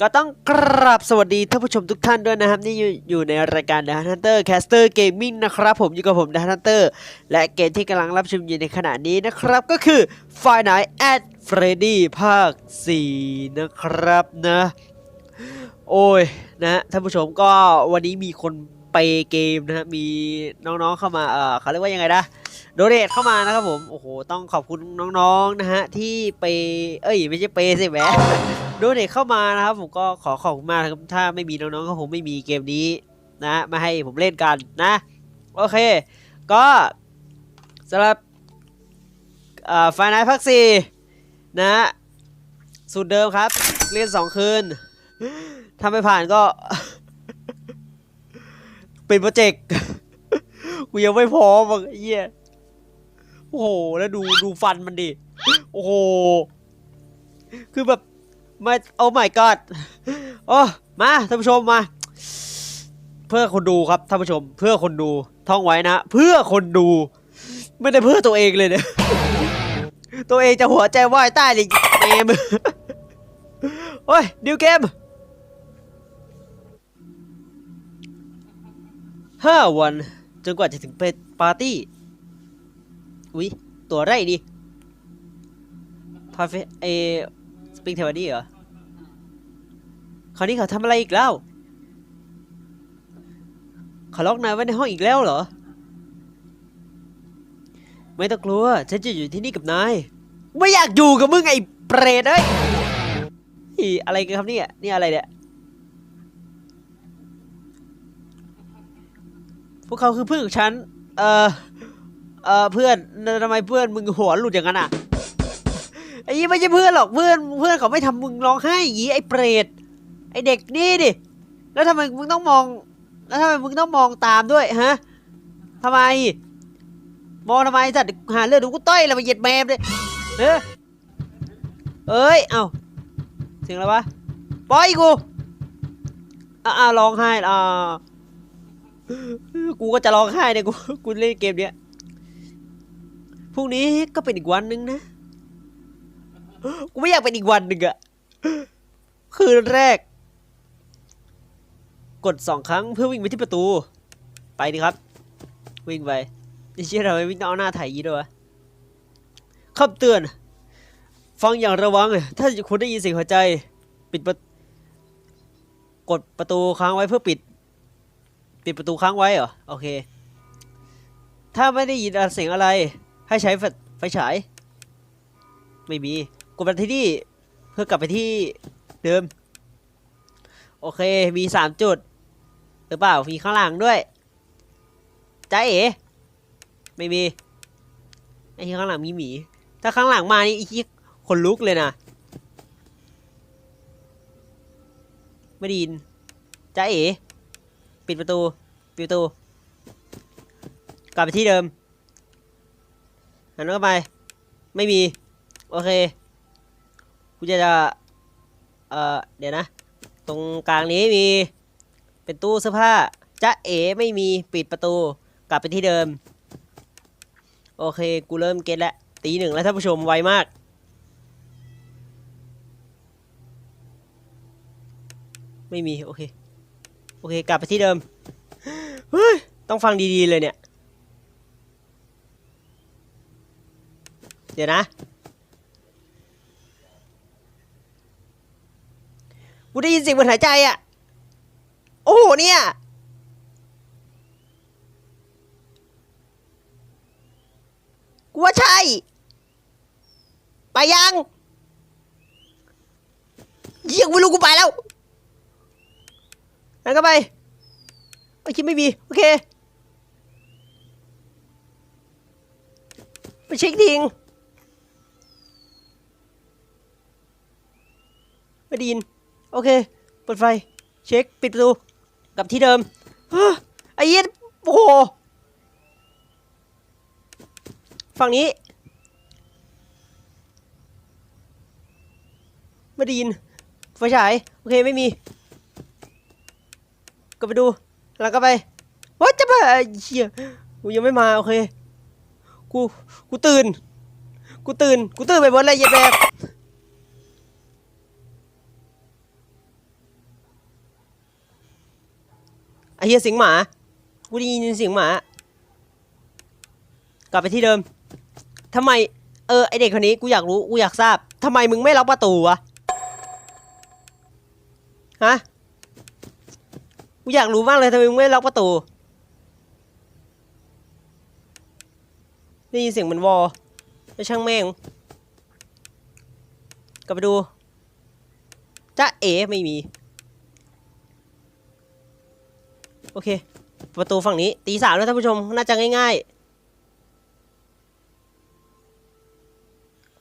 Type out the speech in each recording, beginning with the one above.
ก็ต้องกราบสวัสดีท่านผู้ชมทุกท่านด้วยนะครับ นี่อยู่ในรายการ The Hunter Caster Gaming นะครับ ผมอยู่กับผม The Hunter และเกมที่กำลังรับชมอยู่ในขณะนี้นะครับ ก็คือ Five Nights at Freddy ภาค 4 นะครับนะ โอ้ยนะท่านผู้ชมก็วันนี้มีคนไปเกมนะฮะมีน้องๆเข้ามาเออเขาเรียกว่ายังไงนะโดเรทเข้ามานะครับผม โอ้โห ต้องขอบคุณน้องๆนะฮะที่ไป เอ้ย ไม่ใช่เปสิแหม โดเนทเข้ามานะครับ ผมก็ขอขอบคุณมากครับถ้าไม่มีน้องๆก็คงไม่มีเกมนี้นะมาให้ผมเล่นกันนะ โอเค ก็สำหรับไฟนอลภาคสี่นะสูตรเดิมครับ เล่นสองคืนถ้าไม่ผ่านก็ เป็นโปรเจกต์กูยังไม่พร้อมอะเหี้ยโอ้โห แล้วดูดูฟันมันดิ โอ้โห คือแบบ ไม่โอ้ my god โอ้มาท่านผู้ชมมา เพื่อคนดูครับท่านผู้ชม เพื่อคนดูท่องไว้นะ เพื่อคนดู ไม่ได้เพื่อตัวเองเลยเนี่ยตัวเองจะหัวใจวายใต้เลยเกมโอ้ยดิวเกมห้าวันจนกว่าจะถึงเป็นปาร์ตี้ อุ๊ย ตัวไรดิพาเฟเอ สปริงเทวดีเหรอคราวนี้เขาทำอะไรอีกแล้วเขาล็อกนายไว้ในห้องอีกแล้วเหรอ ไม่ต้องกลัว ฉันจะอยู่ที่นี่กับนาย ไม่อยากอยู่กับมึงไอ้เปรตเอ้ยอีอะไรกันครับเนี่ยนี่อะไรเนี่ย พวกเขาคือเพื่อนของฉัน เอ่อเอ่อเพื่อนทำไมเพื่อนมึงหัวหลุดอย่างนั้นอะ ไอ้ไม่ใช่เพื่อนหรอกเพื่อนเพื่อนเขาไม่ทำมึงร้องไห้อย่างงี้ไอ้เปรตไอ้เด็กนี่ดิแล้วทำไมมึงต้องมอง แล้วทำไมมึงต้องมองตามด้วยฮะทำไม มองทำไมสัตว์หาเรื่องดูกูต้อยแล้วมาเหยียดแมมเลยเออเอ้ยเอ้าเสียงอะไรวะปล่อยกูอ่าร้องไห้อ่ากูก็จะร้องไห้เนี่ยกูกูเล่นเกมเนี้ยพรุ่งนี้ก็เป็นอีกวันหนึงนะ กูไม่อยากเป็นอีกวันหนึ่งอะคืนแรก กดสองครั้งเพื่อวิ่งไปที่ประตู ไปดิครับ วิ่งไปไอ้เชี่ยทำไมวิ่งเอาหน้าถ่ายยีด้วยวะคำเตือน ฟังอย่างระวัง ถ้าคุณได้ยินเสียงหัวใจ ปิดประกดประตูค้างไว้เพื่อปิด ปิดประตูค้างไว้เหรอ โอเค ถ้าไม่ได้ยินเสียงอะไร ให้ใช้ไฟฉาย ไม่มี ดไปที่นี่ เพื่อกลับไปที่เดิม โอเคมีสามจุด หรือเปล่า มีข้างหลังด้วยจ้าเอ๋ไม่มีไอ้ที่ข้างหลังมีหมี ถ้าข้างหลังมานี่ไอ้ที่คนลุกเลยนะไม่ดีนจ้าเอ๋ปิดประตูปิดประตู กลับไปที่เดิมหันเข้าไป ไม่มี โอเค กูจะจะเอ่อเดี๋ยวนะ ตรงกลางนี้มีเป็นตู้เสื้อผ้าจะเอ๋ไม่มีปิดประตู กลับไปที่เดิม โอเค กูเริ่มเก็ตแล้วตีหนึ่งแล้วท่านผู้ชมไวมาก ไม่มี โอเค โอเค กลับไปที่เดิม เฮ้ย ต้องฟังดีๆเลยเนี่ย เดี๋ยวนะ กูได้ยินเสียงเหมือนหายใจอะโอ้โหเนี่ยกูว่าใช่ ไปยังเยี่ยงไม่รู้กูไปแล้วนั่นก็ไปโอเคไม่มี โอเค ไปเช็คทิ้งไม่ดีน โอเค เปิดไฟ เช็ค ปิดประตู กลับที่เดิมไอ้เหี้ยโอ้โห ฝั่งนี้ ไม่ได้ยิน ไฟฉาย โอเค ไม่มี ก็ไปดู แล้วก็ไปวัดจะไปไอ้เชี่ยกูยังไม่มา โอเค กู กูตื่น กูตื่น กูตื่นไปหมดเลยเยียบแบบ ไอ้เหี้ยสียงหมา กูได้ยินเสียงหมา กลับไปที่เดิมทำไม เออ ไอเด็กคนนี้กูอยากรู้ กูอยากทราบทำไมมึงไม่ล็อกประตูวะ ฮะ กูอยากรู้มากเลยทำไมมึงไม่ล็อกประตู ได้ยินเสียงเหมือนวอลไม่ช่างแม่ง กลับไปดูจ้าเอ๋ไม่มี โอเค ประตูฝั่งนี้ตีสามแล้วท่านผู้ชม น่าจะง่ายๆ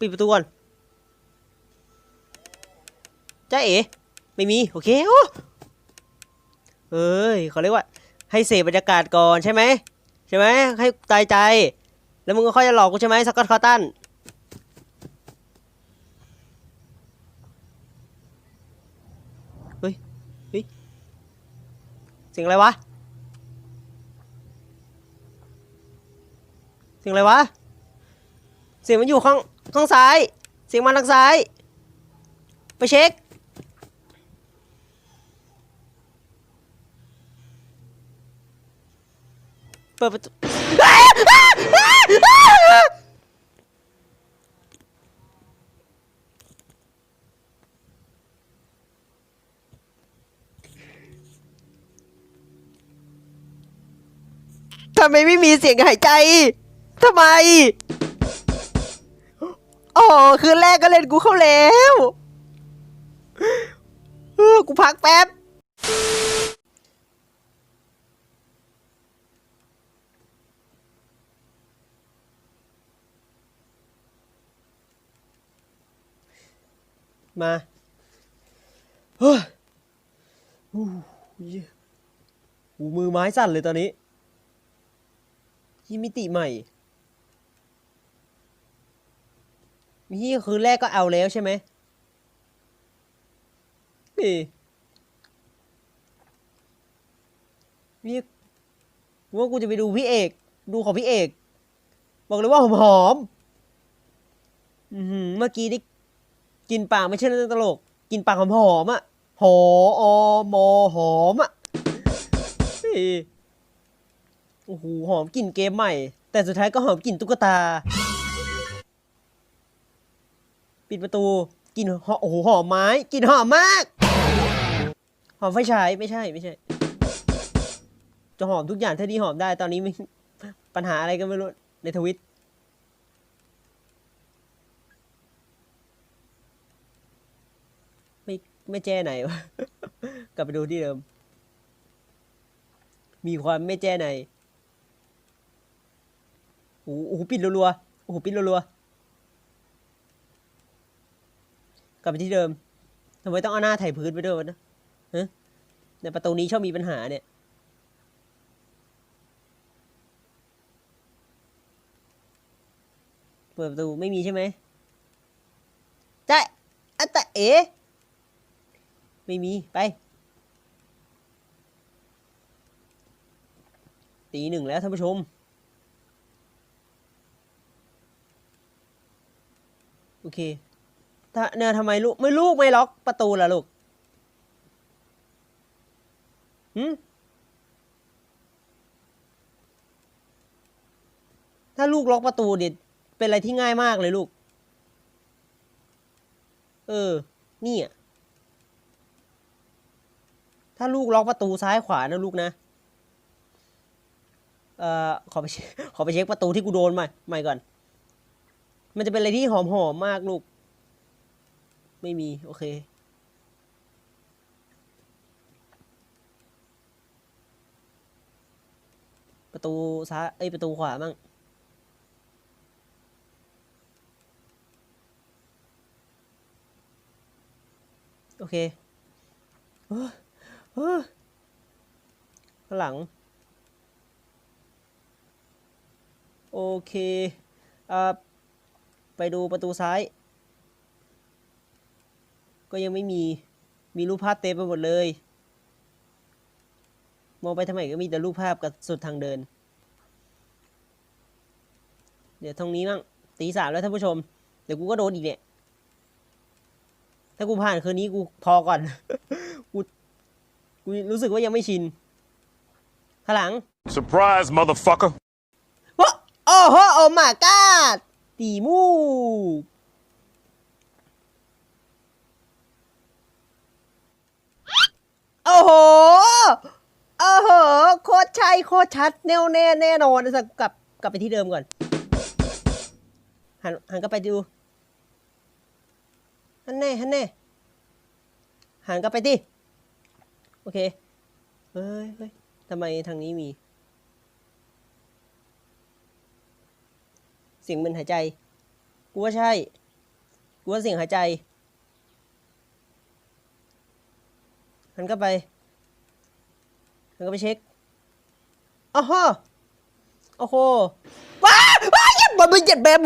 ปิดประตูก่อนจ้าเอ๋ไม่มี โอเคโอ้เอ้ยเขาเรียกว่า ให้เสพบรรยากาศก่อนใช่ไหมใช่ไหมให้ตายใจ แล้วมึงก็ค่อยจะหลอกกูใช่ไหมสกอตคอตตัน เฮ้ย เฮ้ย เสียงอะไรวะ เสียงอะไรวะ เสียงมันอยู่ข้างข้างซ้าย เสียงมาทางซ้าย ไปเช็ค เปิดประตูำไมไม่มีเสียงหายใจทำไมอ๋อคืนแรกก็เล่นกูเข้าแล้วเออกูพักแป๊บมาเฮ้ยอู้ยหูมือไม้สั่นเลยตอนนี้ ยี่มิติใหม่นี่คืนแรกก็เอาแล้วใช่ไหมนี่นี่ว่ากูจะไปดูพี่เอก ดูของพี่เอก บอกเลยว่าหอมหอมอื้อหือเมื่อกี้นี่กินปากไม่ใช่เรื่องตลก กินปากหอมหอมอะหออมอหอมอะ โอ้โหหอมกลิ่นเกมใหม่ แต่สุดท้ายก็หอมกลิ่นตุ๊กตา ปิดประตูกลิ่นหอมโอ้โหหอมไม้กลิ่นหอมมาก หอมไฟฉายไม่ใช่ไม่ใช่ จะหอมทุกอย่างเท่าที่หอมได้ตอนนี้มีปัญหาอะไรก็ไม่รู้ในทวิตไม่ไม่แจ้ไหนวะ กลับไปดูที่เดิม มีความไม่แจ้ไหน โอ้โหปิดรัวๆโอ้โหปิดรัวๆกลับไปที่เดิมทำไมต้องเอาหน้าไถพื้นไปด้วยวะนะฮะในประตูนี้ชอบมีปัญหาเนี่ยเปิดประตูไม่มีใช่ไหมจ้ะอะแต่เอ๋ไม่มีไปตีหนึ่งแล้วท่านผู้ชม โอเคถ้าเนี่ยทำไมลูกไม่ลูกไม่ล็อกประตูล่ะลูกหืมถ้าลูกล็อกประตูเด็ดเป็นอะไรที่ง่ายมากเลยลูก เออ นี่ยถ้าลูกล็อกประตูซ้ายขวานะลูกนะ เอ่อ ขอไปขอไปเช็คประตูที่กูโดนใหม่ใหม่ก่อน มันจะเป็นอะไรที่หอมหอมมากลูก ไม่มี โอเค ประตูซ้ายเอ้ยประตูขวามั่งโอเคเฮ้ยเฮ้ยข้างหลัง โอเคอ่า ไปดูประตูซ้าย ก็ยังไม่มี มีรูปภาพเต็มไปหมดเลย มองไปทำไมก็มีแต่รูปภาพกับสุดทางเดิน เดี๋ยวตรงนี้มั่งตีสามแล้วท่านผู้ชม เดี๋ยวกูก็โดนอีกเนี่ย ถ้ากูผ่านคืนนี้กูพอก่อน กูกูรู้สึกว่ายังไม่ชินข้างหลัง Surprise, motherfucker. วะโอ้โหโอ้มา กาดตีมูโอ้โห โอ้โห โคตรใช่โคตรชัด แน่วแน่แน่นอนสักกลับกลับไปที่เดิมก่อน หันหันกลับไปดูฮันแน่ฮันแน่ หันกลับไปดิ โอเค เฮ้ยเฮ้ยทำไมทางนี้มี เสียงเหมันหายใจ กูว่าใช่ กูว่าเสียงหายใจ หันกลับไปหันกลับไปเช็คอ้าวโอ้โหว้าว้าเย็บมันไม่เย็บแบบ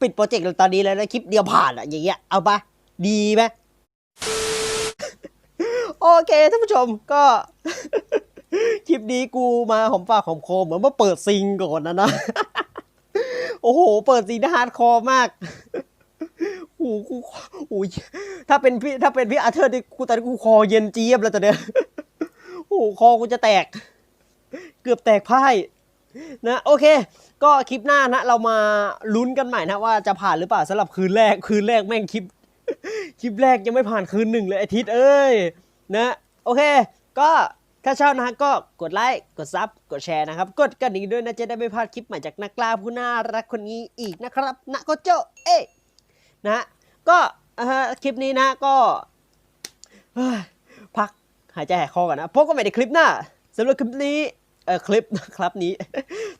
ปิดโปรเจกต์ตอนนี้แล้วนะคลิปเดียวผ่านอะอย่างเงี้ยเอาปะดีไหม โอเคท่านผู้ชมก็ คลิปนี้กูมาหอมปากหอมคอเหมือนว่าเปิดซิงก่อนนะนะ โอ้โห เปิดซิงฮาร์ดคอร์มากโอ้โหกูโอ้ยถ้าเป็นพี่ถ้าเป็นพี่อาเธอร์นี่กูตอนนี้กูคอเย็นเจี๊ยบแล้วตอนเนี้ยโอ้โหคอกูจะแตก เกือบแตกพ่ายนะโอเค ก็คลิปหน้านะ เรามาลุ้นกันใหม่นะว่าจะผ่านหรือเปล่าสำหรับคืนแรก คืนแรกแม่งคลิป คลิปแรกยังไม่ผ่านคืนหนึ่งเลยอาทิตย์เอ้ย นะโอเค ก็ถ้าชอบนะฮะก็กดไลค์กดซับกดแชร์นะครับ กดกระดิ่งด้วยนะจะได้ไม่พลาดคลิปใหม่จากนักล่าผู้น่ารักคนนี้อีกนะครับนะก็โจเอ๊ะนะฮะก็คลิปนี้นะก็พักหายใจหายคอก่อนนะพบกันใหม่ในคลิปหน้าสำหรับคลิปนี้เออคลิปครับนี้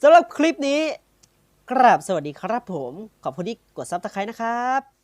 สำหรับคลิปนี้กราบสวัสดีครับผม ขอบคุณที่กดซับสไครต์นะครับ